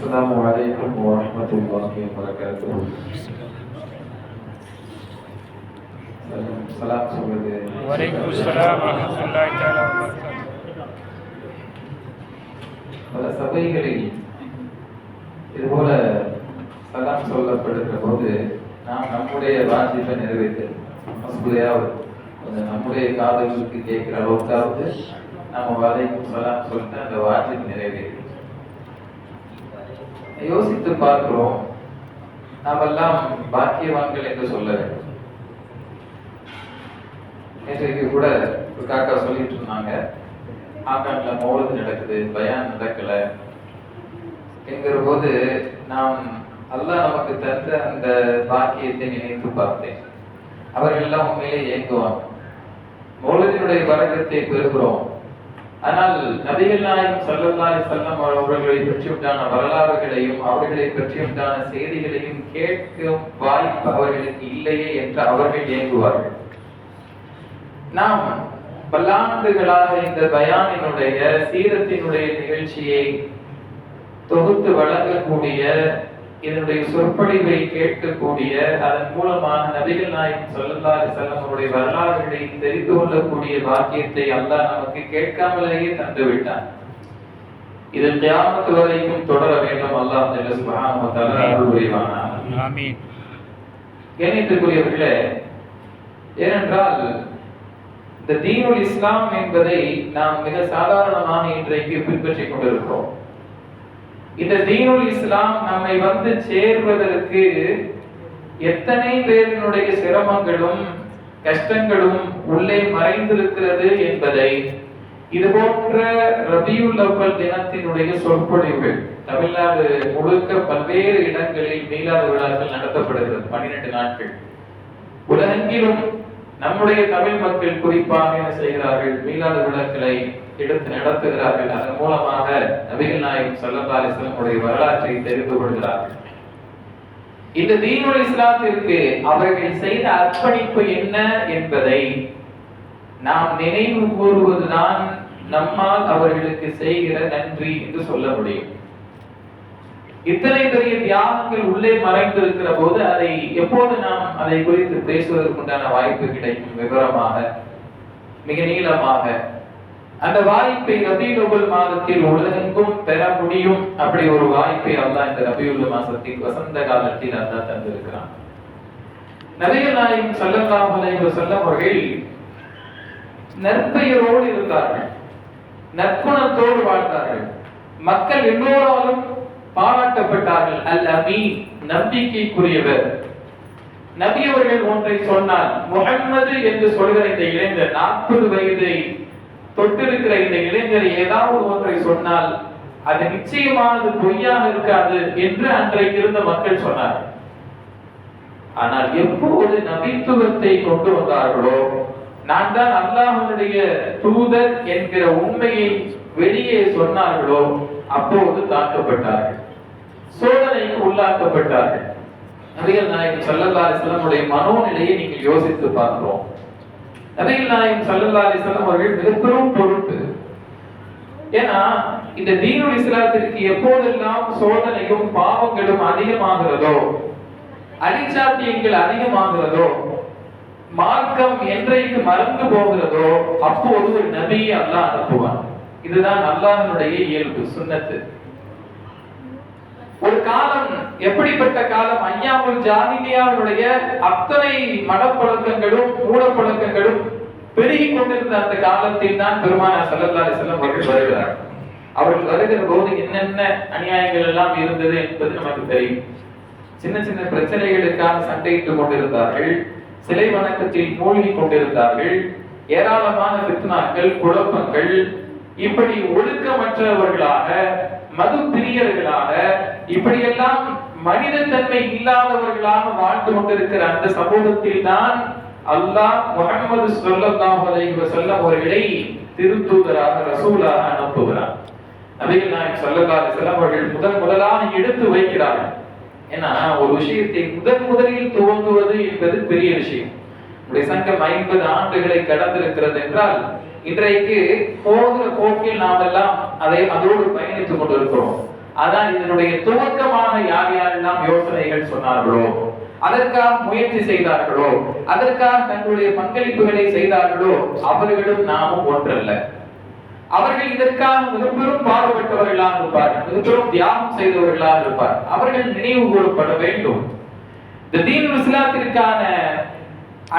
السلام عليكم ورحمة الله وبركاته சலாம் சொல்வது வலைக்கும் அஸ்ஸலாம் வரஹ்மத்துல்லாஹி தஆலா வபரகாத்துஹு பல சபைகளில் இதுபோல சலாம் சொல்லப்படுகிற போது நாம் நம்முடைய வாஜிப்பை நிறைவேற்று மசூலையாவது கொஞ்சம் நம்முடைய காதல்களுக்கு கேட்கிற அளவுக்காவது நம்ம வலைக்கும் சலாம் சொல்லிட்டு அந்த வாஜிப் நிறைவேற்று யோசித்து பார்க்கிறோம். நாமெல்லாம் பாக்கியவான்கள் என்று சொல்ல வேண்டும். நேற்றைக்கு கூட ஒரு காக்கா சொல்லிட்டு இருந்தாங்க. ஆக்காண்ட்ல மௌலது நடக்குது பயான் நடக்கல. என்கிற போது நாம் அல்லாஹ் நமக்கு தந்த அந்த பாக்கியத்தை நினைத்து பார்த்தேன். அவர்கள் எல்லாம் உண்மையிலே இயங்குவாங்க மௌலதினுடைய வரக்கத்தை பெறுகிறோம். ஆனால் நபிகள் நாயகம் சல்லல்லாஹு செல்லம் அவர்களை பற்றி உண்டான வரலாறுகளையும் அவர்களை பற்றி உண்டான செய்திகளையும் கேட்கும் வாய்ப்பு அவர்களுக்கு இல்லையே என்று அவர்கள் இயங்குவார்கள் நாம் பல்லாண்டுகளாக இந்த பயானினுடைய சீரத்தினுடைய நிகழ்ச்சியை தொகுத்து வழங்கக்கூடிய இதனுடைய சொற்பொழிவை கேட்கக்கூடிய அதன் மூலமாக நபிகள் நாயகம் வஸல்லம் அவருடைய வரலாறுகளை தெரிந்து கொள்ளக்கூடிய பாக்கியத்தை அல்லாஹ் நமக்கு கேட்காமலேயே தந்து விட்டான். இது கியாமத்து வரைக்கும் தொடர வேண்டும். அல்லாஹ் அருள் புரிவானாக ஆமீன். கணித்துக்குரியவர்களே ஏனென்றால் இந்த தீனுல் இஸ்லாம் என்பதை நாம் மிக சாதாரணமாக இன்றைக்கு பின்பற்றிக் கொண்டிருக்கிறோம். இந்த தீனுல் இஸ்லாம் நம்மை வந்து சேர்வதற்கு எத்தனை பேரினுடைய சிரமங்களும் கஷ்டங்களும் உள்ளே மறைந்திருக்கிறது என்பதை இது போன்ற ரபியுல் அவ்வல் தினத்தினுடைய சொற்பொழிவு தமிழ்நாடு முழுக்க பல்வேறு இடங்களில் மீளாத விழாக்கள் நடத்தப்படுகிறது. பன்னிரண்டு நாட்கள். உலகெங்கிலும் நம்முடைய தமிழ் மக்கள் குறிப்பாக என்ன செய்கிறார்கள்? மீளாத விழாக்களை எடுத்து நடத்துகிறார்கள் அதன் மூலமாக நபிகள் நாயகம் ஸல்லல்லாஹு அலைஹி வரலாற்றை தெரிந்து கொள்கிறார்கள். இந்த தீனுல் இஸ்லாத்திற்கு அவர்கள் செய்த அர்ப்பணிப்பு என்ன என்பதை நாம் நினைவு கூறுவதுதான் நம்மால் அவர்களுக்கு செய்கிற நன்றி என்று சொல்ல முடியும். இத்தனை பெரிய தியாகங்கள் உள்ளே மறைந்திருக்கிற போது அதை எப்போது நாம் அதை குறித்து பேசுவதற்குண்டான வாய்ப்பு கிடைக்கும் விவரமாக மிக நீளமாக அந்த வாய்ப்பை ரபியுல் மாதத்தில் உலகெங்கும் பெற முடியும் அப்படி ஒரு வாய்ப்பை அல்லாஹ் இந்த ரபியுல் மாதத்தில் வசந்த காலத்தில் அல்லாஹ் தந்திருக்கிறான். நிறைய நாயும் ஸல்லல்லாஹு அலைஹி வஸல்லம் நற்பெயரோடு இருந்தார்கள். நற்குணத்தோடு வாழ்ந்தார்கள். மக்கள் எல்லோராலும் பாராட்டப்பட்டார்கள். அல் அமீன் நம்பிக்கைக்குரியவர். நபி அவர்கள் ஒன்றை சொன்னால் முகம்மது என்று சொல்கிற இந்த இளைஞர் நாற்பது வயதை தொட்டிருக்கிற இந்த இளைஞர் ஏதாவது ஒன்றை சொன்னால் அது நிச்சயமானது பொய்யாக இருக்காது என்று அன்றைக்கு இருந்த மக்கள் சொன்னார். ஆனால் எப்போது நபித்துவத்தை கொண்டு வந்தார்களோ நான் தான் அல்லாஹனுடைய தூதர் என்கிற உண்மையை வெளியே சொன்னார்களோ அப்போது தாக்கப்பட்டார்கள். சோதனைக்கு உள்ளாக்கப்பட்டார்கள். நபிகள் நாயகம் சல்லல்லா அலிஸ்லமுடைய மனோநிலையை நீங்கள் யோசித்து பார்க்கிறோம். நபிகள் நாயகம் சல்லல்லா அலிஸ்லாம் அவர்கள் மிகப்பெரும் பொறுப்பு. ஏன்னா இந்த தீனுல் இஸ்லாத்திற்கு எப்போதெல்லாம் சோதனையும் பாவங்களும் அதிகமாகிறதோ அடிச்சாத்தியங்கள் அதிகமாகிறதோ மார்க்கம் என்றைக்கு மறந்து போகிறதோ அப்போது ஒரு நபியை அல்லாஹ் அனுப்புவான் இதுதான் அல்லாஹனுடைய இயல்பு சுண்ணத்து ஒரு காலம் எப்படிப்பட்ட காலம்? ஐயாமுல் ஜாகிலியாவுடைய அத்தனை மடப்பழக்கங்களும் மூடப்பழக்கங்களும் பெருகி கொண்டிருந்த அந்த காலத்தில் தான் பெருமான சல்லல்லா அலிஸ்லாம் அவர்கள் வருகிறார். அவர்கள் வருகிற போது என்னென்ன அநியாயங்கள் எல்லாம் இருந்தது என்பது நமக்கு தெரியும். சின்ன சின்ன பிரச்சனைகளுக்காக சண்டையிட்டுக் கொண்டிருந்தார்கள். சிலை வணக்கத்தில் மூழ்கி கொண்டிருந்தார்கள். ஏராளமான பித்னாக்கள் குழப்பங்கள் இப்படி ஒழுக்கமற்றவர்களாக மது பிரியர்களாக இப்படியெல்லாம் மனித தன்மை இல்லாதவர்களாக வாழ்ந்து கொண்டிருக்கிற அந்த சமூகத்தில் தான் அல்லாஹ் முகமது ஸல்லல்லாஹு அலைஹி வஸல்லம் அவர்களை திருத்தூதராக ரசூலாக அனுப்புகிறார் நபிகள் நாயகம் ஸல்லல்லாஹு அலைஹி வஸல்லம் அவர்கள் முதன் முதலாக எடுத்து வைக்கிறார்கள். ஏன்னா ஒரு விஷயத்தை முதன் முதலில் துவங்குவது என்பது பெரிய விஷயம். சங்கம் ஐம்பது ஆண்டுகளை கடந்திருக்கிறது என்றால் இன்றைக்கு போகிற போக்கில் நாம் எல்லாம் அதை அதோடு பயணித்துக் கொண்டிருக்கிறோம். அதான் இதனுடைய துவக்கமான யார் யாரெல்லாம் யோசனைகள் சொன்னார்களோ அதற்காக முயற்சி செய்தார்களோ அதற்காக தங்களுடைய பங்களிப்புகளை செய்தார்களோ அவர்களும் நாமும் ஒன்றல்ல. அவர்கள் இதற்காக மிகப்பெரும் பாடுபட்டவர்களாக இருப்பார் மிகப்பெரும் தியாகம் செய்தவர்களாக இருப்பார் அவர்கள் நினைவு கூறப்பட வேண்டும். இந்த தீன் இஸ்லாத்திற்கான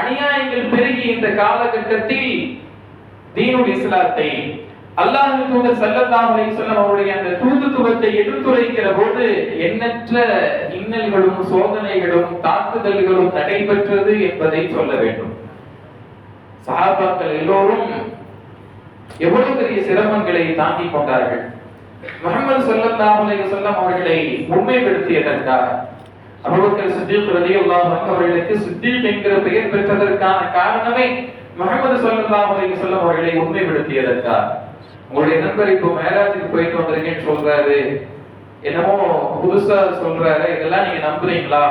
அநியாயங்கள் பெருகி இந்த காலகட்டத்தில் தீனுல் இஸ்லாத்தை அல்லாஹ் தூதர் சல்லல்லாஹு அலைஹி வஸல்லம் அவருடைய அந்த தூதுத்துவத்தை எடுத்துரைக்கிற போது எண்ணற்ற இன்னல்களும் சோதனைகளும் தாக்குதல்களும் நடைபெற்றது என்பதை சொல்ல வேண்டும். சஹாபாக்கள் எல்லோரும் எவ்வளவு பெரிய சிரமங்களை தாங்கிக் கொண்டார்கள். முகமது சல்லல்லாஹு அலைஹி வஸல்லம் அவர்களை உண்மைப்படுத்தியதற்காக அபூபக்கர் சித்திக் ரலியல்லாஹு அன்ஹு அவர்களுக்கு சித்திக் என்கிற பெயர் பெற்றதற்கான காரணமே முகமது ஸல்லல்லாஹு அலைஹி வஸல்லம் அவர்களை உண்மைப்படுத்தியதற்காக. உங்களுடைய நண்பர் இப்போ மேராஜுக்கு போயிட்டு வந்திருக்கேன்னு சொல்றாரு. என்னமோ புதுசா சொல்றாரு. இதெல்லாம் நீங்க நம்புறீங்களா?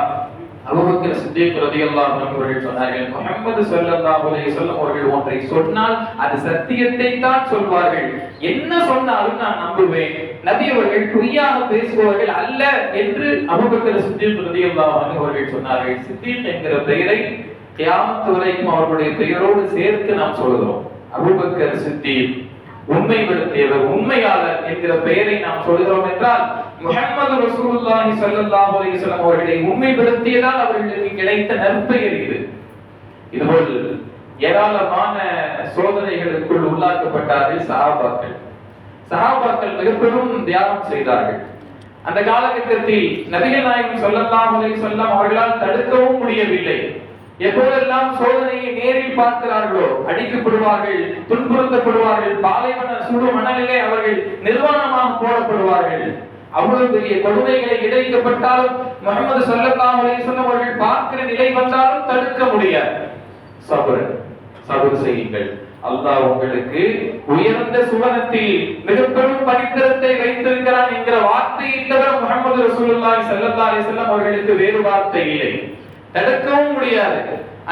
அபூபக்கர் சித்திக் ரலியல்லாஹு அன்ஹு அவர்கள் சொன்னார்கள் முஹம்மது ஸல்லல்லாஹு அலைஹி வஸல்லம் அவர்கள் ஒன்றை சொன்னால் அது சத்தியத்தை தான் சொல்வார்கள். என்ன சொன்னாலும் நான் நம்புவேன். நபி அவர்கள் பொய்யாக பேசுபவர்கள் அல்ல என்று அபுபக்கர் சித்திக் ரலியல்லாஹு அவர்கள் சொன்னார்கள். சித்திக் என்கிற பெயரை கியாமத்து வரைக்கும் அவர்களுடைய பெயரோடு சேர்த்து நாம் சொல்கிறோம் அபுபக்கர் சித்தி உண்மை படுத்தியவர் உண்மையாளர் என்கிற பெயரை நாம் சொல்கிறோம் என்றால் முகமது ரசூலுல்லாஹி ஸல்லல்லாஹு அலைஹி வஸல்லம் அவர்களை உண்மைப்படுத்தியதால் அவர்களுக்கு கிடைத்த நற்பெயர் இது. இதுபோல் ஏராளமான சோதனைகளுக்குள் உள்ளாக்கப்பட்டார்கள் சஹாபாக்கள். சஹாபாக்கள் மிக பெரும் தியாகம் செய்தார்கள். அந்த காலகட்டத்தில் நபிகள் நாயகம் சொல்லலாம் அலைஹி சொல்லலாம் அவர்களால் தடுக்கவும் முடியவில்லை. எப்போதெல்லாம் சோதனையை நேரில் பார்க்கிறார்களோ அடிக்கப்படுவார்கள் துன்புறுத்தப்படுவார்கள் பாலைவன சுடு மணலிலே அவர்கள் நிர்வாணமாக போடப்படுவார்கள். அவ்வளவு பெரிய கொடுமைகளை இடைக்கப்பட்டாலும் முகமது ஸல்லல்லாஹு அலைஹி அவர்கள் பார்க்கிற நிலை வந்தாலும் தடுக்க முடியாது. சபர் சபர் செய்யுங்கள். அல்லாஹ் உங்களுக்கு உயர்ந்த சுவனத்தில் மிகப்பெரும் பரித்திரத்தை வைத்திருக்கிறான் என்கிற வார்த்தையை தவிர முகமது ரசூலுல்லாஹி ஸல்லல்லாஹு அலைஹி வஸல்லம் அவர்களுக்கு வேறு வார்த்தை இல்லை. தடுக்கவும் முடியாது.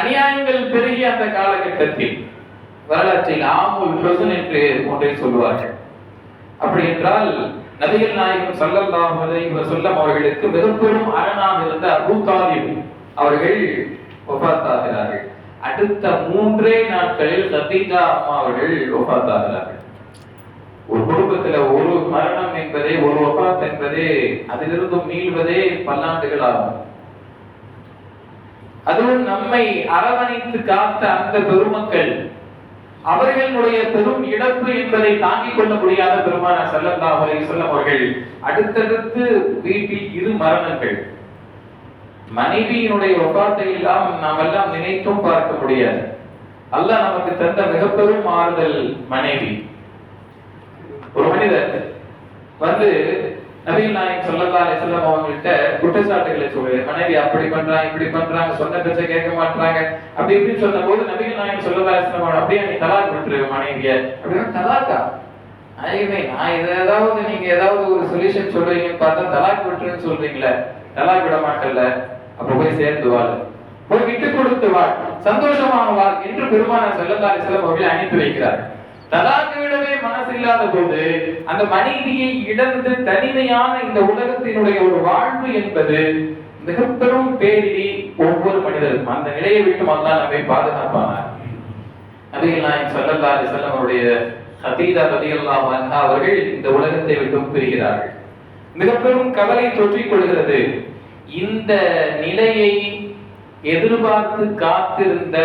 அநியாயங்கள் பெருகிய அந்த காலகட்டத்தில் வரலாற்றில் ஆமுல் பிரசன் என்று ஒன்றை சொல்வார்கள். அப்படி என்றால் நபிகள் நாயகம் ஸல்லல்லாஹு அலைஹி வஸல்லம் அவர்களுக்கு மிகப்பெரும் அரணாக இருந்த அபூ தாலிப் அவர்கள் வஃபாத்தாகிறார்கள் அடுத்த மூன்றே நாட்களில் கதீஜா அம்மா அவர்கள் வஃபாத்தாகிறார்கள் ஒரு குடும்பத்துல ஒரு மரணம் என்பதே ஒரு வஃபாத் என்பதே அதிலிருந்து மீள்வதே பல்லாண்டுகள் ஆகும் அதுவும் நம்மை அரவணைத்து காத்த அந்த பெருமக்கள். அவர்களுடைய பெரும் இழப்பு என்பதை தாங்கிக் கொள்ள முடியாத பெருமான ஸல்லல்லாஹு அலைஹி அவர்கள் அடுத்தடுத்து வீட்டில் இரு மரணங்கள். மனைவியினுடைய ஒப்பாத்தை எல்லாம் நாம் எல்லாம் நினைத்தும் பார்க்க முடியாது. அல்லாஹ் நமக்கு தந்த மிகப்பெரும் ஆறுதல் மனைவி. ஒரு மனிதர் வந்து நபிகள் நாயகம் ஸல்லல்லாஹு அலைஹி வஸல்லம் அவங்கள்ட்ட குற்றச்சாட்டுகளை சொல்லு. மனைவி அப்படி பண்றாங்க இப்படி பண்றாங்க சொன்ன பேச்சை கேட்க மாட்டாங்க அப்படி இப்படின்னு சொன்னபோது நபிகள் நாயகம் ஸல்லல்லாஹு அலைஹி வஸல்லம் அப்படியே நீ தலாக் விட்டுரு மனைவிய. அப்படின்னா தலாக்கா? நாயகமே நான் இது ஏதாவது நீங்க ஏதாவது ஒரு சொல்யூஷன் சொல்றீங்கன்னு பார்த்தா தலாக் விட்டுருன்னு சொல்றீங்களே. தலாக் விட மாட்டல அப்ப போய் சேர்ந்து வாழ். போய் விட்டு கொடுத்து வாழ். சந்தோஷமாக வாழ் என்று பெருமான ஸல்லல்லாஹு அலைஹி வஸல்லம் அவர்களை அனுப்பி வைக்கிறார். தலாக்குவிடவே மனசு இல்லாத போது அந்த மனைவியை இழந்து தனிமையான இந்த உலகத்தினுடைய ஒரு வாழ்வு என்பது மிக பெரும் பேரிடி ஒவ்வொரு மனிதருக்கும். அந்த நிலையை விட்டு அல்லாஹ் நம்மை பாதுகாப்பானார். நபிகள் நாயகம் ஸல்லல்லாஹு அலைஹி வஸல்லம் அவருடைய ஹதீஜா ரலியல்லாஹு அவர்கள் இந்த உலகத்தை விட்டு பிரிகிறார்கள். மிக பெரும் கவலை தொற்றிக் கொள்கிறது. இந்த நிலையை எதிர்பார்த்து காத்திருந்த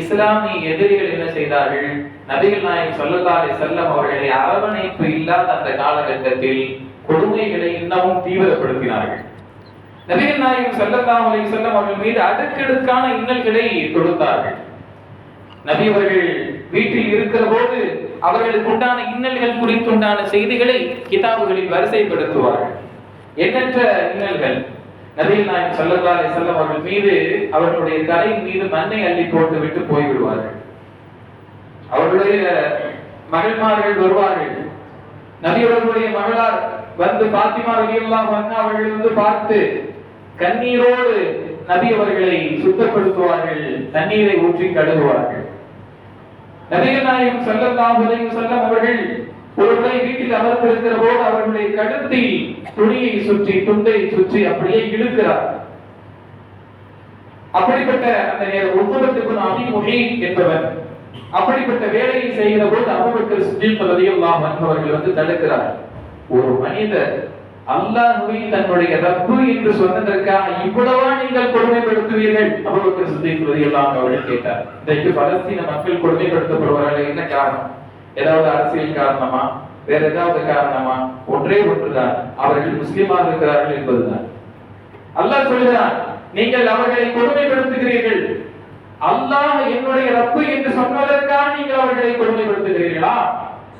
இஸ்லாமிய எதிரிகள் என்ன செய்தார்கள்? நபிகள் நாயகம் ஸல்லல்லாஹு செல்லம் அவர்களை அரவணைப்பு இல்லாத அந்த காலகட்டத்தில் கொடுமைகளை இன்னமும் தீவிரப்படுத்தினார்கள். நபிகள் நாயகம் ஸல்லல்லாஹு அலை செல்லம் அவர்கள் மீது அடுக்கடுக்கான இன்னல்களை தொடுத்தார்கள். நபி அவர்கள் வீட்டில் இருக்கிற போது அவர்களுக்கு உண்டான இன்னல்கள் குறித்துண்டான செய்திகளை கிதாபுகளில் வரிசைப்படுத்துவார்கள். எண்ணற்ற இன்னல்கள் நபிகள் நாயகம் ஸல்லல்லாஹு அலைஹி வஸல்லம் அவர்கள் மீது அவர்களுடைய தலையின் மீது மண்ணை அள்ளி போட்டு விட்டு போய்விடுவார்கள். அவர்களுடைய மகள்மார்கள் வருவார்கள். நபி அவர்களுடைய மகளார் வந்து பாத்திமா ரலியல்லாஹு அன்ஹா அவர்கள் வந்து பார்த்து கண்ணீரோடு நபி அவர்களை சுத்தப்படுத்துவார்கள் தண்ணீரை ஊற்றி கழுவுவார்கள். நபிகள் நாயகம் ஸல்லல்லாஹு அலைஹி வஸல்லம் அவர்கள் ஒருமுறை வீட்டில் அமர்ந்திருக்கிற போது அவர்களுடைய கழுத்தில் துணியை சுற்றி துண்டை சுற்றி அப்படியே இழுக்கிறார். அப்படிப்பட்ட அந்த நேரம் உத்தரத்துக்கு அபி என்பவர் அப்படிப்பட்ட வேலையை செய்கிற போது அபுபக்கர் சித்திக் ரலியல்லாஹு அன்ஹு வந்து தடுக்கிறார். ஒரு மனிதர் அல்லாஹுவை தன்னுடைய ரப்பு என்று சொன்னதற்காக இவ்வளவா நீங்கள் கொடுமைப்படுத்துவீர்கள்? அபுபக்கர் சித்திக் ரலியல்லாஹு அன்ஹு அவர்கள் கேட்டார். இன்றைக்கு பலஸ்தீன மக்கள் கொடுமைப்படுத்தப்படுவார்கள் என்ன காரணம்? ஏதாவது அரசியல் காரணமா? வேற ஏதாவது காரணமா? ஒன்றே ஒன்றுதான். அவர்கள் முஸ்லிமாக இருக்கிறார்கள் என்பதுதான். அல்லாஹ் சொல்கிறான் நீங்கள் அவர்களை கொடுமைப்படுத்துகிறீர்கள். அல்லாஹ் என்னுடைய ரப்பு என்று சொன்னதற்காக நீங்கள் அவர்களை கொடுமைப்படுத்துகிறீர்களா?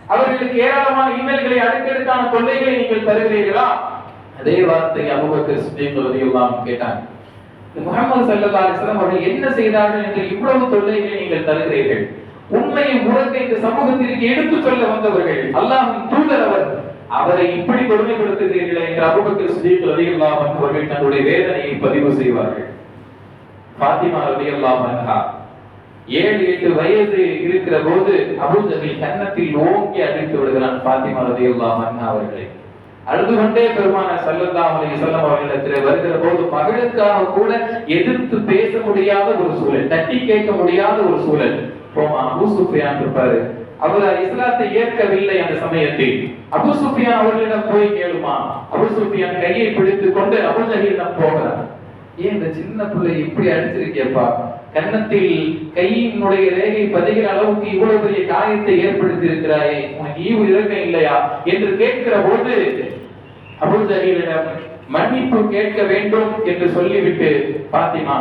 அவர்களுக்கு ஏராளமான இமெயில்களை அடுக்கடுக்கான தொல்லைகளை நீங்கள் தருகிறீர்களா? அதே வார்த்தை அபுபக்கர் சித்திக் கேட்டாங்க. முகமது ஸல்லல்லாஹு அலிஸ்லாம் அவர்கள் என்ன செய்தார்கள் என்று இவ்வளவு தொல்லைகளை நீங்கள் தருகிறீர்கள்? உண்மையை உறக்க இந்த சமூகத்திற்கு எடுத்துச் சொல்ல வந்தவர்கள் அல்லாஹின் தூதர் அவர் அவரை இப்படி கொடுமைப்படுத்துகிறீர்களே என்று அபுபக்கர் சித்திக் ரலியல்லாஹு அவர்கள் தன்னுடைய வேதனையை பதிவு செய்வார்கள். பாத்திமா ரலியல்லாஹு அன்ஹா ஏழு எட்டு வயது இருக்கிற போது அபூஜஹில் கன்னத்தில் ஓங்கி அடித்து விடுகிறான் பாத்திமா ரலியல்லாஹு அன்ஹா அவர்களை. அழுது கொண்டே பெருமான ஸல்லல்லாஹு அலைஹி வஸல்லம் அவர்களிடத்தில் வருகிற போது மகளுக்காக கூட எதிர்த்து பேச முடியாத ஒரு சூழல் தட்டி கேட்க முடியாத ஒரு சூழல். போமா சுஃபியான் இருப்பாரு அவர் இஸ்லாத்தை ஏற்கவில்லை அந்த சமயத்தில். அபு சுஃபியான் அவர்களிடம் போய் கேளுமா? அபு சுஃபியான் கையை பிடித்துக் கொண்டு அபூஜஹிலிடம் போகிறார். ஏன் இந்த சின்ன பிள்ளை இப்படி அடிச்சிருக்கியப்பா? கன்னத்தில் கையினுடைய ரேகை பதிகிற அளவுக்கு இவ்வளவு பெரிய காயத்தை ஏற்படுத்தி இருக்கிறாயே உனக்கு ஈவு இறக்கம் இல்லையா? என்று கேட்கிற போது அபுஜஹீலிடம் மன்னிப்பு கேட்க வேண்டும் என்று சொல்லிவிட்டு பாத்திமா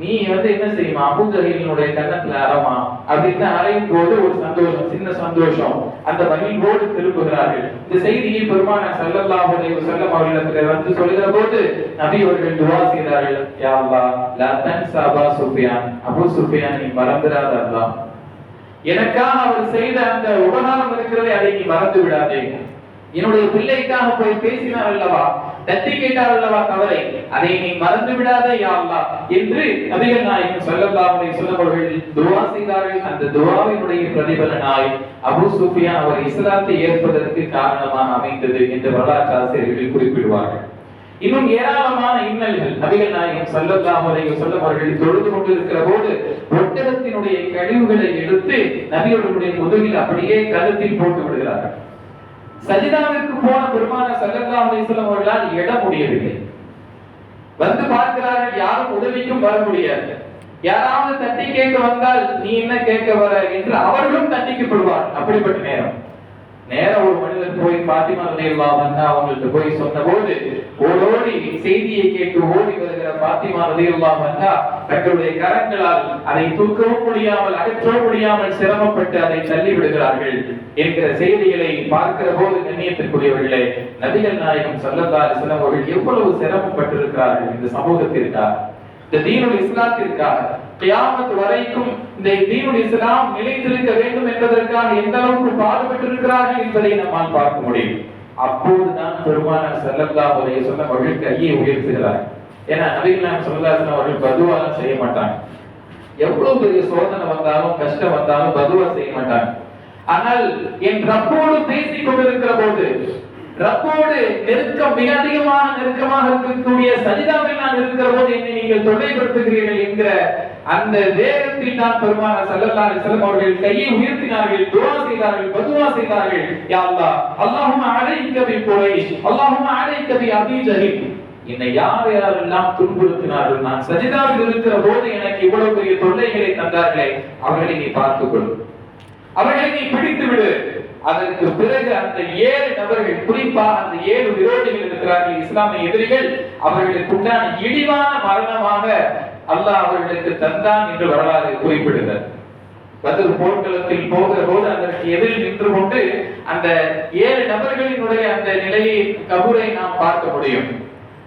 நீ வந்து என்ன செய்யுமா? அபுஜஹீலினுடைய கன்னத்துல அறமா? அப்படின்னு அறையும் போது ஒரு சந்தோஷம் சின்ன சந்தோஷம். அந்த மகிழ்வோடு திரும்புகிறார்கள். இந்த செய்தியை பெருமான ஸல்லல்லாஹு அலைஹி வஸல்லம் வந்து சொல்கிற போது நபி அவர்கள் துவா செய்தார்கள் யாவா லத்தன் சாபா சுஃபியான். அபு சுஃபியான் நீ மறந்துடாத அல்லா எனக்காக அவர் செய்த அந்த உபகாரம் இருக்கிறதை அதை நீ மறந்து விடாதே என்னுடைய பிள்ளைக்காக போய் பேசினார் அல்லவா? தட்டி கேட்டார் அல்லவா கவலை அதை நீ மறந்து விடாதே யா என்று நபிகள் நாயகம் சொல்லல்லாவுடைய சொல்லவர்கள் துவா செய்தார்கள். அந்த துவாவினுடைய பிரதிபலனாய் அபு சுஃபியான் அவர் இஸ்லாத்தை ஏற்பதற்கு காரணமாக அமைந்தது என்று வரலாற்று ஆசிரியர்கள் குறிப்பிடுவார்கள். இன்னும் ஏராளமான இன்னல்கள் நபிகள் நாயகம் சல்லல்லாஹு அலைஹி வஸல்லம் அவர்கள் தொழுது கொண்டிருக்கிற போது ஒட்டகத்தினுடைய கழிவுகளை எடுத்து நபிகளுடைய முதுகில் அப்படியே கழுத்தில் போட்டு விடுகிறார்கள். சஜிதாவிற்கு போன பெருமான சல்லல்லா அலிஸ்லாம் அவர்களால் எழ முடியவில்லை. வந்து பார்க்கிறார்கள் யாரும் உதவிக்கும் வர முடியாது. யாராவது தட்டி கேட்க வந்தால் நீ என்ன கேட்க வர? என்று அவர்களும் தண்டிக்கப்படுவார் அப்படிப்பட்ட நேரம். நேரம் ஒரு மனிதர் போய் பாத்திமா ரலியல்லாஹு அன்ஹா அவங்கள்ட்ட போய் சொன்னபோது ஓடோடி செய்தியை கேட்டு ஓடி வருகிற பாத்திமா ரலியல்லாஹு அன்ஹா தங்களுடைய கரங்களால் அதை தூக்கவும் முடியாமல் அகற்றவும் முடியாமல் சிரமப்பட்டு அதை தள்ளி விடுகிறார்கள் என்கிற செய்திகளை பார்க்கிற போது கண்ணியத்திற்குரியவர்களே நபிகள் நாயகம் ஸல்லல்லாஹு அலைஹி வஸல்லம் அவர்கள் எவ்வளவு சிரமப்பட்டிருக்கிறார்கள் இந்த சமூகத்திற்காக? இந்த தீனுல் இஸ்லாத்திற்காக கியாமத் வரைக்கும் இந்த தீனுல் இஸ்லாம் நிலைத்திருக்க வேண்டும் என்பதற்காக எந்த அளவுக்கு பாடுபட்டிருக்கிறார்கள் என்பதை நம்மால் பார்க்க முடியும். அப்போதுதான் பெருமானார் செல்லல்லா அலைஹி சொன்ன அவர்கள் கையை உயர்த்துகிறார். ஏன்னா நபிகள் நாயகம் அவர்கள் பதுவாலாம் செய்ய மாட்டாங்க. எவ்வளவு பெரிய சோதனை வந்தாலும் கஷ்டம் வந்தாலும் பதுவா செய்ய மாட்டாங்க. ஆனால் என் ரப்போடு பேசிக் கொண்டிருக்கிற போது ரப்போடு நெருக்கம் மிக அதிகமான நெருக்கமாக இருக்கக்கூடிய சஜிதாவில் நான் இருக்கிற போது என்னை நீங்கள் தொல்லைப்படுத்துகிறீர்கள் என்கிற அந்த வேகத்தில் தான் பெருமான ஸல்லல்லாஹு செல்லம் அவர்கள் கையை உயர்த்தினார்கள் துவா செய்தார்கள் பதுவா செய்தார்கள். யா அல்லாஹும் அல்லாஹும்ம அலைக்க அல்லாஹும் குரைஷ் அல்லாஹும்ம என்னை யார் யாரெல்லாம் துன்புறுத்தினார்கள்? நான் சஜிதாவில் இருக்கிற போது எனக்கு இவ்வளவு பெரிய தொல்லைகளை தந்தார்களே அவர்களை நீ பார்த்துக் கொள் அவர்களை நீ பிடித்து விடு அதற்கு பிறகு அந்த ஏழு நபர்கள் குறிப்பாக அந்த ஏழு விரோதிகள் இருக்கிறார்கள் இஸ்லாமிய எதிரிகள் அவர்களுக்கு உண்டான இழிவான மரணமாக அல்லாஹ் அவர்களுக்கு தந்தான் என்று வரலாறு குறிப்பிடுகிறார் பதில் போர்க்களத்தில் போகிற போது அதற்கு எதிரில் நின்று கொண்டு அந்த ஏழு நபர்களினுடைய அந்த நிலையை கபூரை நாம் பார்க்க முடியும்.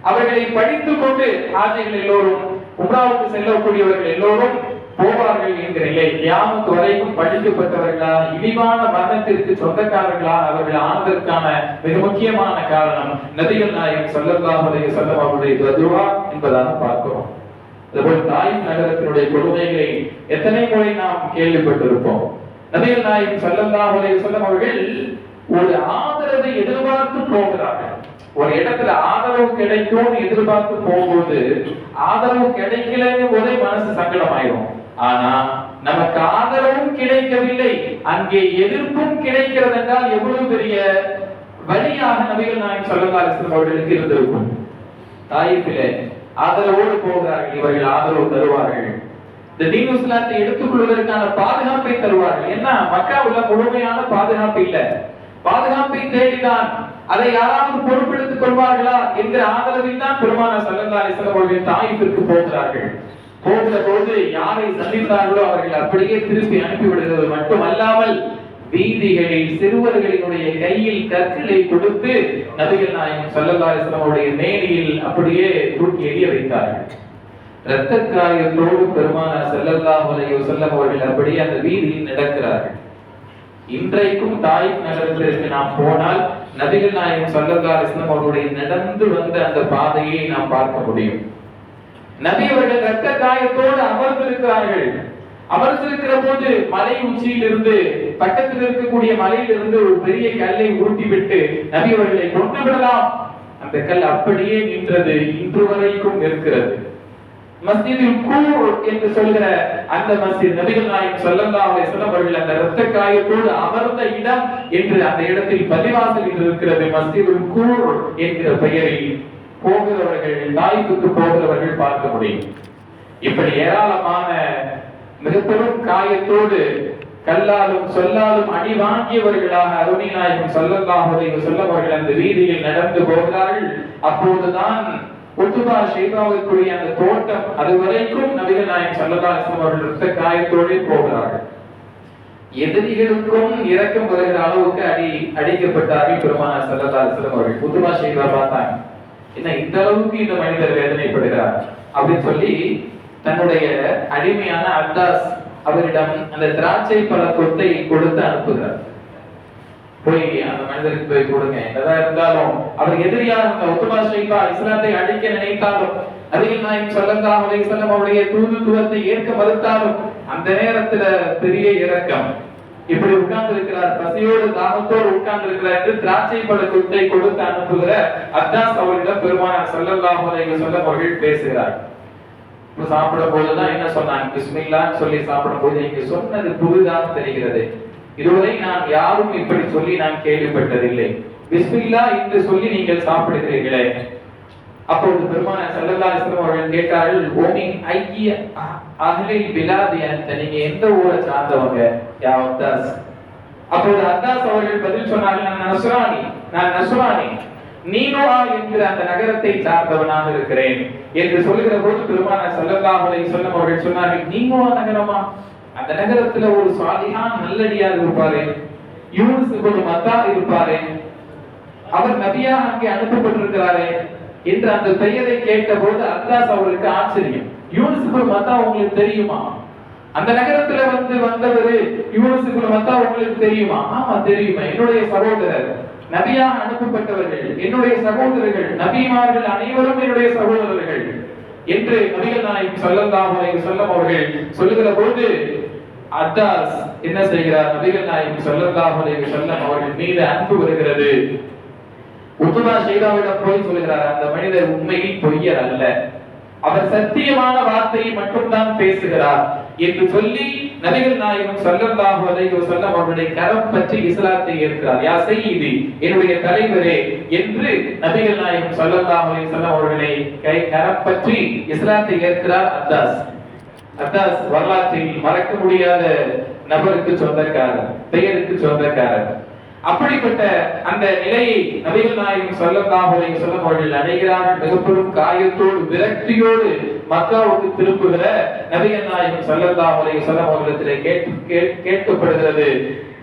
அவர்களை படித்துக் கொண்டு ஆஜைகள் எல்லோரும் உம்ராவுக்கு செல்லக்கூடியவர்கள் எல்லோரும் போவார்கள் என்கிற நிலை கியாமத்து வரைக்கும் படிக்கப்பட்டவர்களா இழிவான மரணத்திற்கு சொந்தக்காரர்களா அவர்கள் ஆனதற்கான மிக முக்கியமான காரணம் நதிகள் நாயகம் ஸல்லல்லாஹு சொல்லமாவுடைய வஸல்லம் பதுவா என்பதாக பார்க்கிறோம். அதுபோல் தாய் நகரத்தினுடைய கொடுமைகளை எத்தனை முறை நாம் கேள்விப்பட்டிருப்போம். நபிகள் நாயகம் ஸல்லல்லாஹு அலைஹி அவர்கள் ஒரு ஆதரவை எதிர்பார்த்து போகிறார்கள். ஒரு இடத்துல ஆதரவு கிடைக்கும்னு எதிர்பார்த்து போகும்போது ஆதரவு கிடைக்கலன்னு போதே மனசு சங்கடம் ஆயிரும் ஆனா நமக்கு ஆதரவும் கிடைக்கவில்லை. அங்கே எதிர்ப்பும் கிடைக்கிறது என்றால் எவ்வளவு பெரிய வழியாக நபிகள் நாயகம் ஸல்லல்லாஹு அவர்களுக்கு இருந்திருக்கும்? தாயிப்பிலே ஆதரவோடு போகிறார்கள் இவர்கள் ஆதரவு தருவார்கள். இந்த தீன் இஸ்லாத்தை எடுத்துக்கொள்வதற்கான பாதுகாப்பை தருவார்கள். என்ன? மக்காவுல முழுமையான பாதுகாப்பு இல்ல. பாதுகாப்பை தேடிதான் அதை யாராவது பொறுப்பெடுத்துக் கொள்வார்களா என்கிற ஆதரவில் தான் பெருமான சல்லல்லா அலிஸ்லாம் அவர்கள் தாயிப்பிற்கு போகிறார்கள். போகிற போது யாரை சந்தித்தார்களோ அவர்கள் அப்படியே திருப்பி அனுப்பிவிடுகிறது மட்டுமல்லாமல் வீதிகளில் சிறுவர்களினுடைய கையில் கற்களை கொடுத்து நபிகள் நாயகம் சல்லல்லா மேனியில் அப்படியே தூக்கி எறிய வைத்தார்கள். இரத்த காயத்தோடு பெருமான செல்லல்லாஹு செல்லம் அவர்கள் அப்படியே அந்த வீதியில் நடக்கிறார்கள். இன்றைக்கும் தாய் நகரத்திற்கு நாம் போனால் நபிகள் நாயகம் சல்லல்லா அலிஸ்லாம் அவருடைய நடந்து வந்த அந்த பாதையை நாம் பார்க்க முடியும். நபி அவர்கள் இரத்த காயத்தோடு அமர்ந்திருக்கிறார்கள். அமர்ந்திருக்கிற போது மலை உச்சியில் இருந்து பக்கத்தில் இருக்கக்கூடிய மலையிலிருந்து ஒரு பெரிய கல்லை உருட்டி விட்டு நபி அவர்களை கொண்டு விடலாம். அந்த கல் அப்படியே நின்றது இன்று வரைக்கும் இருக்கிறது மஸ்ஜிதில் கூர் என்று சொல்கிற அந்த மஸ்ஜித் நபிகள் நாயகம் ஸல்லல்லாஹு அலைஹி வஸல்லம் அவர்கள் அந்த இரத்த காயத்தோடு அமர்ந்த இடம் என்று அந்த இடத்தில் பதிவாசல் இருக்கிறது. மஸ்ஜிதுல் கூர் என்கிற பெயரில். போகிறவர்கள் தாய்ப்புக்கு போகிறவர்கள் பார்க்க முடியும். இப்படி ஏராளமான மிகப்பெரும் காயத்தோடு கல்லாலும் சொல்லாலும் அடி வாங்கியவர்களாக அருணி நாயகம் ஸல்லல்லாஹு சொல்லவர்கள் அந்த வீதியில் நடந்து போகிறார்கள். அப்போதுதான் உத்துபா ஷேபாவுக்குரிய அந்த தோட்டம் அது வரைக்கும் நபிகள் நாயகம் ஸல்லல்லாஹு அவர்கள் ரத்த காயத்தோடு போகிறார்கள். எதிரிகளுக்கும் இறக்கம் வருகிற அளவுக்கு அடி அடிக்கப்பட்டார்கள் பெருமான ஸல்லல்லாஹு அவர்கள். உத்துபா ஷேபா பார்த்தாங்க. என்ன இந்த அளவுக்கு இந்த மனிதர் வேதனைப்படுகிறார் அப்படின்னு சொல்லி தன்னுடைய அடிமையான அத்தாஸ் அவரிடம் அந்த திராட்சை பழ கொத்தை கொடுத்து அனுப்புகிறார். போய் அந்த மனிதருக்கு போய் கொடுங்க. என்னதான் இருந்தாலும் அவர் எதிரியா இருந்த ஷைபா இஸ்லாத்தை அழிக்க நினைத்தாலும் அதில் நாயம் சொல்லலாம் அலை செல்லம் அவருடைய தூதுத்துவத்தை ஏற்க மறுத்தாலும் அந்த நேரத்துல பெரிய இறக்கம் இப்படி உட்கார்ந்து இருக்கிறார் பசியோடு தாகத்தோடு உட்கார்ந்து இருக்கிறார் என்று திராட்சை பழ குட்டை கொடுத்து அனுப்புகிற அத்தாஸ் அவரிடம் பெருமானார் ஸல்லல்லாஹு அலைஹி சொல்ல அவர்கள் பேசுகிறார். இப்ப சாப்பிடும் போதுதான் என்ன சொன்னாங்க? பிஸ்மில்லான்னு சொல்லி சாப்பிடும் போது நீங்க சொன்னது புதுதான் தெரிகிறது. இதுவரை நான் யாரும் இப்படி சொல்லி நான் கேள்விப்பட்டதில்லை. பிஸ்மில்லா என்று சொல்லி நீங்கள் சாப்பிடுகிறீர்களே. அப்பொழுது பெருமான சல்லல்லா இஸ்லாம் அவர்கள் கேட்டார்கள் ஓமின் ஐக்கிய அகலில் பிலாதி அந்த நீங்க எந்த ஊரை சார்ந்தவங்க? யா அத்தாஸ் அப்பொழுது அத்தாஸ் அவர்கள் பதில் சொன்னார்கள் நான் நசுரானி நான் நசுரானி. நீனோவா என்கிற அந்த நகரத்தை சார்ந்தவனாக இருக்கிறேன். என்று சொல்லுகிற போது பெருமான சல்லல்லாஹு சொல்லும் அவர்கள் சொன்னார்கள் நீனோவா நகரமா? அந்த நகரத்துல ஒரு சாலிஹான் நல்லடியார் இருப்பாரு. யூனிஸ் ஒரு மத்தா இருப்பாரு. அவர் நபியாக அங்கே அனுப்பப்பட்டிருக்கிறாரே. என்று அந்த பெயரை கேட்ட போது அத்தாஸ் அவருக்கு ஆச்சரியம். யூனிஸ் ஒரு மத்தா உங்களுக்கு தெரியுமா? அந்த நகரத்துல வந்து வந்தவர் யூனுஸ் வந்தா உங்களுக்கு தெரியுமா? ஆமா தெரியுமா. என்னுடைய சகோதரர் நபியாக அனுப்பப்பட்டவர்கள் என்னுடைய சகோதரர்கள் நபிமார்கள் அனைவரும் என்னுடைய சகோதரர்கள் என்று நபிகள் நாயகம் ஸல்லல்லாஹு சொல்லம் அவர்கள் சொல்லுகிற போது அத்தாஸ் என்ன செய்கிறார்? நபிகள் நாயகம் ஸல்லல்லாஹு சொல்லம் அவர்கள் மீது அன்பு வருகிறது. உத்துமா ஷெய்தாவிடம் போய் சொல்கிறார் அந்த மனிதர் உண்மையில் பொய்யர் அல்ல. அவர் சத்தியமான வார்த்தையை மட்டும்தான் பேசுகிறார். என்று சொல்லி நபிகள் நாயகம் ஸல்லல்லாஹு அலைஹி வஸல்லம் அவருடைய கரம் பற்றி இஸ்லாத்தை ஏற்கிறார். யா சையீதி என்னுடைய தலைவரே என்று நபிகள் நாயகம் ஸல்லல்லாஹு அலைஹி வஸல்லம் அவர்களை கை கரம் பற்றி இஸ்லாத்தை ஏற்கிறார் அத்தாஸ் அத்தாஸ் வரலாற்றில் மறக்க முடியாத நபருக்கு சொந்தக்காரர் பெயருக்கு சொந்தக்காரர். அப்படிப்பட்ட அந்த நிலையை நபிகள் நாயகம் ஸல்லல்லாஹு அலைஹி வஸல்லம் அவர்கள் அடைகிறார்கள். மிகப்பெரும் காயத்தோடு விரக்தியோடு மக்காவுக்கு திரும்புகிற நபிகள் நாயகம் சல்லல்லா அலைஹி வஸல்லம் அவர்களிடத்திலே கேட்டு கேட்கப்படுகிறது.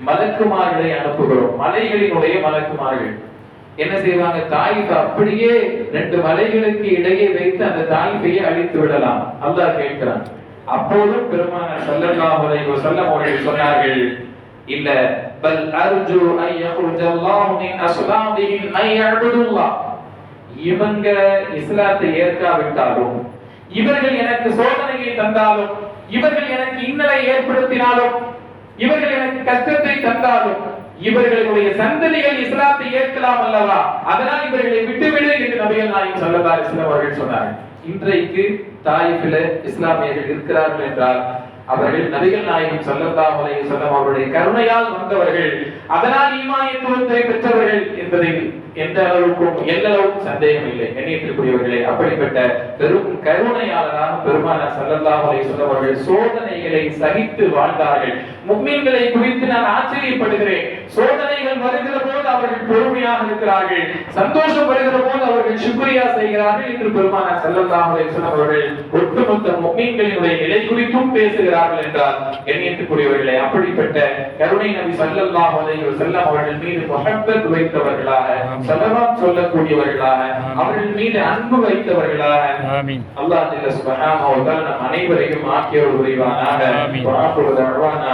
மலக்குமார்களை அனுப்புகிறோம். மலைகளினுடைய மலக்குமார்கள். என்ன செய்வாங்க? தாயிஃப் அப்படியே ரெண்டு மலைகளுக்கு இடையே வைத்து அந்த தாயிஃபையை அழித்து விடலாம். அல்லாஹ் கேட்கிறான். அப்போதும் பெருமான சல்லல்லாஹு அலைஹி வஸல்லம் அவர்கள் சொன்னார்கள் இல்ல பல் அர்ஜு ஐ யخرج அல்லாஹ் மின் அஸ்லாமிஹிம் இவங்க இஸ்லாத்தை ஏற்காவிட்டாலும் இவர்கள் எனக்கு சோதனையை தந்தாலும் இவர்கள் எனக்கு இன்னலை ஏற்படுத்தினாலும் இவர்கள் எனக்கு கஷ்டத்தை தந்தாலும் இவர்களுடைய சந்ததிகள் இஸ்லாத்தை ஏற்கலாம் அல்லவா? அதனால் இவர்களை விட்டுவிடு என்று நபிகள் நாயகம் ஸல்லல்லாஹு அலைஹி அவர்கள் சொன்னார்கள். இன்றைக்கு தாயிஃபில இஸ்லாமியர்கள் இருக்கிறார்கள் என்றால் அவர்கள் நபிகள் நாயகம் ஸல்லல்லாஹு அலைஹி வஸல்லம் அவருடைய கருணையால் வந்தவர்கள் அதனால் ஈமானியத்துவத்தை பெற்றவர்கள் என்பதை எந்த அளவுக்கும் எந்த அளவுக்கும் சந்தேகம் இல்லை. எண்ணியத்திற்குரியவர்களே அப்படிப்பட்ட பெரும் கருணையாளரான பெருமான ஸல்லல்லாஹு சொன்னவர்கள் சோதனைகளை சகித்து வாழ்ந்தார்கள். முக்மீன்களை குறித்து நான் ஆச்சரியப்படுகிறேன். சோதனைகள் வருகிற போது அவர்கள் பொறுமையாக இருக்கிறார்கள். சந்தோஷம் வருகிற போது அவர்கள் சுக்ரியா செய்கிறார்கள் என்று பெருமான செல்லல்லாஹலை அவர்கள் ஒட்டுமொத்த முக்மீன்களினுடைய நிலை குறித்தும் பேசுகிறார்கள் என்றால் எண்ணியத்துக்குரியவர்களே அப்படிப்பட்ட கருணை நபி சல்லல்லாஹ் அலைஹி அவர்கள் மீது மஹப்பத் வைத்தவர்களாக சலவாத் சொல்லக்கூடியவர்களாக அவர்கள் மீது அன்பு வைத்தவர்களாக ஆமீன். அல்லாஹ் ஜல்ல சுப்ஹானஹு நம் அனைவரையும் ஆக்கியவர் புரிவானாக. ஆமீன். வஆஃபிரு தஅவானா